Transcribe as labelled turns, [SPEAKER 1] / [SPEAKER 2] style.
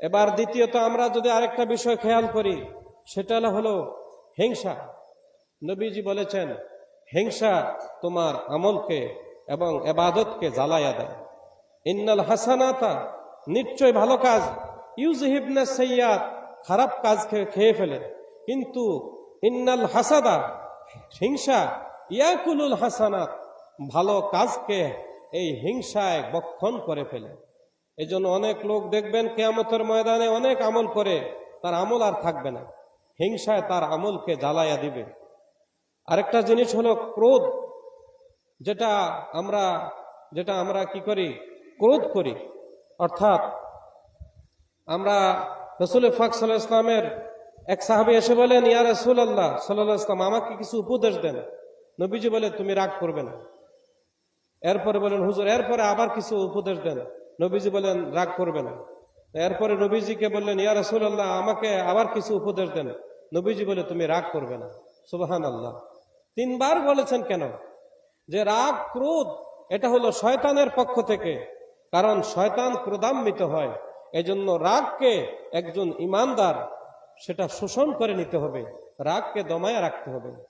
[SPEAKER 1] এবার দ্বিতীয়ত আমরা যদি আরেকটা বিষয় খেয়াল করি, সেটা হলো হিংসা। নবীজি বলেছেন, হিংসা তোমার আমলকে এবং এবাদতকে জ্বালাইয়া দেয়। ইন্নাল হাসানাতা নিশ্চয় ভালো কাজ ইউজ ইউজহিবনা সৈয়াদ খারাপ কাজকে খেয়ে ফেলে। কিন্তু ইন্নাল হাসাদা, হিংসা, ইয়াকুলুল হাসানাত, ভালো কাজকে এই হিংসায় বক্ষণ করে ফেলে। এই অনেক লোক দেখবেন কেয়ামতের ময়দানে অনেক আমল করে, তার আমল আর থাকবে না। হিংসায় তার আমলকে জ্বালাইয়া দিবে। আরেকটা জিনিস হলো ক্রোধ। যেটা আমরা যেটা আমরা কি করি? ক্রোধ করি। অর্থাৎ আমরা রসুল ফাক সাল্লাহ ইসলামের এক সাহাবি এসে বলেন, ইয়া রসুল আল্লাহ সাল্লাহ ইসলাম আমাকে কিছু উপদেশ দেন। নবীজি বলে, তুমি রাগ করবে না। এরপরে বলেন, হুজুর, এরপরে আবার কিছু উপদেশ দেন। নবীজি বলেন, রাগ করবে না। এরপরে নবীজিকে বললেন, ইয়া রসুল আল্লাহ আমাকে আবার কিছু উপদেশ দেন। নবীজি বলে, তুমি রাগ করবে না। সুবাহান আল্লাহ তিনবার বলেছেন কেন? যে রাগ ক্রোধ, এটা হলো শয়তানের পক্ষ থেকে। কারণ শয়তান ক্রোধান্বিত হয়। এজন্য রাগকে একজন ইমানদার, সেটা শোষণ করে নিতে হবে। রাগকে দমায় রাখতে হবে।